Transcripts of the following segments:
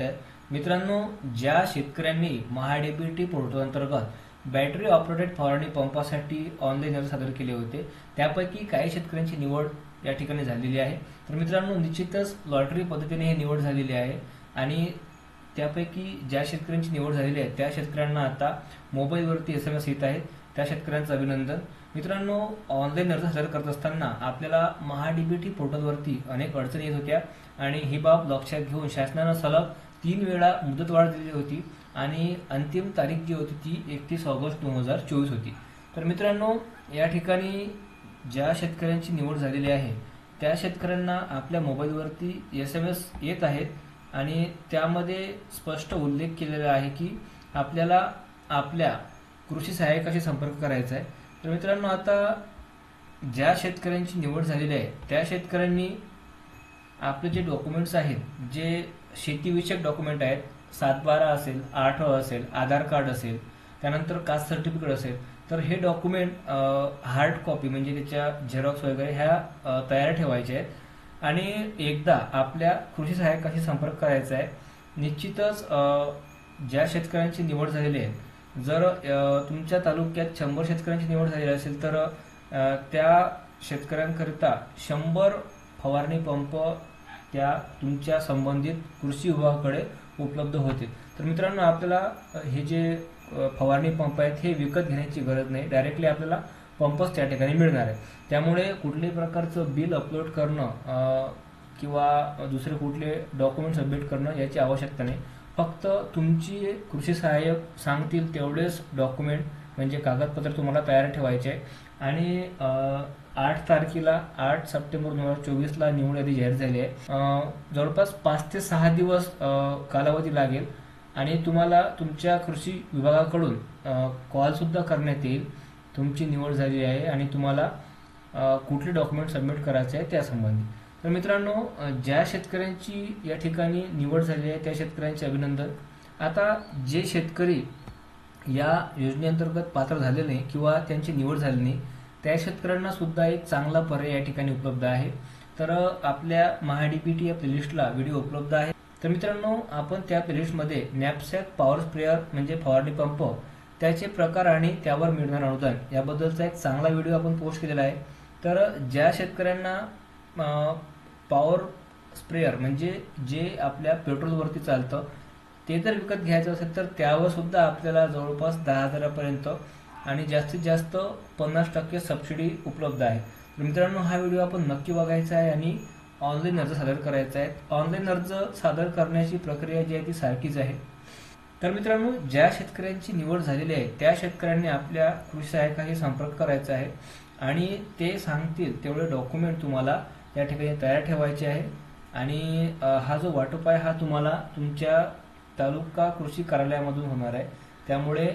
आहेत. मित्रांनो ज्या शेतकऱ्यांनी महाडीबीटी पोर्टल अंतर्गत बॅटरी ऑपरेटेड फवारणी पंपासाठी ऑनलाईन अर्ज सादर केले होते त्यापैकी काही शेतकऱ्यांची निवड या ठिकाणी झालेली आहे. तर मित्रांनो निश्चितच लॉटरी पद्धतीने ही निवड झालेली आहे आणि त्यापैकी ज्या शेतकऱ्यांची निवड झालेली आहे त्या शेतकऱ्यांना आता मोबाईलवरती एस एम एस येत आहेत. त्या शेतकऱ्यांचं अभिनंदन. मित्रांनो ऑनलाईन अर्ज सादर करत असताना आपल्याला महाडीबीटी पोर्टलवरती अनेक अडचणी येत होत्या आणि ही बाब लक्षात घेऊन शासनानं सलग तीन वेळा मुदतवाढ दिली होती आणि अंतिम तारीख जी होती ती एकतीस ऑगस्ट दोन हजार चोवीस होती. तर मित्रांनो या ठिकाणी ज्या शेतकऱ्यांची निवड झालेली आहे त्या शेतकऱ्यांना आपल्या मोबाईलवरती एस एम एस येत आहेत आणि त्यामध्ये स्पष्ट उल्लेख केलेला आहे की आपल्याला आपल्या कृषी सहाय्यकाशी संपर्क करायचा आहे. तर मित्रांनो आता ज्या शेतकऱ्यांची निवड झालेली आहे त्या शेतकऱ्यांनी आपले जे डॉक्युमेंट्स आहेत जे शेतीविषयक डॉक्युमेंट आहेत सातबारा असेल आठ असेल आधार कार्ड असेल त्यानंतर कास्ट सर्टिफिकेट असेल तर हे डॉक्युमेंट हार्ड कॉपी म्हणजे त्याच्या झेरॉक्स वगैरे ह्या तयार ठेवायच्या आहेत. आणि एकदा आपल्या कृषी सहाय्यकाशी संपर्क करायचा आहे निश्चितच ज्या शेतकऱ्यांची निवड झालेली आहे जर तुमच्या तालुक्यात शंभर शेतकऱ्यांची निवड झालेली असेल तर त्या शेतकऱ्यांकरिता शंभर फवारणी पंप त्या तुमच्या संबंधित कृषी विभागाकडे उपलब्ध होते तर मित्रांनो आपल्याला हे जे फवारणी पंप आहेत हे विकत घेण्याची गरज नाही. डायरेक्टली आपल्याला पंपच त्या ठिकाणी मिळणार आहे त्यामुळे कुठल्याही प्रकारचं बिल अपलोड करणं किंवा दुसरे कुठले डॉक्युमेंट सबमिट करणं याची आवश्यकता नाही. फक्त तुमची कृषी सहाय्यक सांगतील तेवढेच डॉक्युमेंट म्हणजे कागदपत्र तुम्हाला तयार ठेवायचे आहे. आणि आठ तारखेला आठ सप्टेंबर दोन हजार चोवीसला निवड यादी जाहीर झाली आहे. जवळपास पाच ते सहा दिवस कालावधी लागेल. आणि तुम्हाला तुमच्या कृषी विभागाकडून कॉलसुद्धा करण्यात येईल. तुमची निवड झाली आहे आणि तुम्हाला कुठले डॉक्युमेंट सबमिट करायचे आहे त्यासंबंधी. तर मित्रांनो ज्या शेतकऱ्यांची या ठिकाणी निवड झाली आहे त्या शेतकऱ्यांचे अभिनंदन. आता जे शेतकरी या योजनेअंतर्गत पात्र झाले नाही किंवा त्यांची निवड झाली नाही त्या शेतकऱ्यांना सुद्धा एक चांगला पर्याय या ठिकाणी उपलब्ध आहे. तर आपल्या महाडीपीटी या प्लेलिस्टला व्हिडिओ उपलब्ध आहे. तर मित्रांनो आपण त्या प्लेलिस्टमध्ये नॅपसॅक पॉवर स्प्रेअर म्हणजे फवारणी पंप त्याचे प्रकार आणि त्यावर मिळणार अनुदान याबद्दलचा एक चांगला व्हिडिओ आपण पोस्ट केलेला आहे. तर ज्या शेतकऱ्यांना पॉवर स्प्रेअर म्हणजे जे आपल्या पेट्रोलवरती चालतं ते जर विकत घ्यायचं असेल तर त्यावर सुद्धा आपल्याला जवळपास दहा हजारापर्यंत आणि जास्तीत जास्त पन्नास टक्के सबसिडी उपलब्ध आहे. तर मित्रांनो हा व्हिडिओ आपण नक्की बघायचा आहे आणि ऑनलाईन अर्ज सादर करायचा आहे. ऑनलाईन अर्ज सादर करण्याची प्रक्रिया जी आहे ती सारखीच आहे. तर मित्रांनो ज्या शेतकऱ्यांची निवड झालेली आहे त्या शेतकऱ्यांनी आपल्या कृषी सहाय्यकाशी संपर्क करायचा आहे आणि ते सांगतील तेवढे डॉक्युमेंट तुम्हाला त्या ठिकाणी तयार ठेवायचे आहे. आणि हा जो वाटप आहे हा तुम्हाला तुमच्या तालुका कृषी कार्यालयामधून होणार आहे. त्यामुळे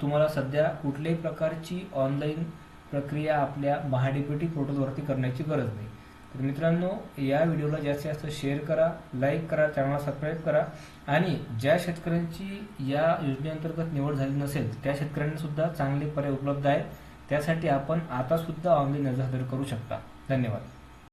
तुम्हाला सध्या कुठल्याही प्रकारची ऑनलाईन प्रक्रिया आपल्या महाडीपीटी पोर्टलवरती करण्याची गरज नाही. तर मित्रांनो या व्हिडिओला जास्तीत जास्त शेअर करा लाईक करा चॅनलला सबस्क्राईब करा आणि ज्या शेतकऱ्यांची या योजनेअंतर्गत निवड झाली नसेल त्या शेतकऱ्यांना सुद्धा चांगले पर्याय उपलब्ध आहेत. त्यासाठी आपण आता सुद्धा ऑनलाईन अर्ज सादर करू शकता. धन्यवाद.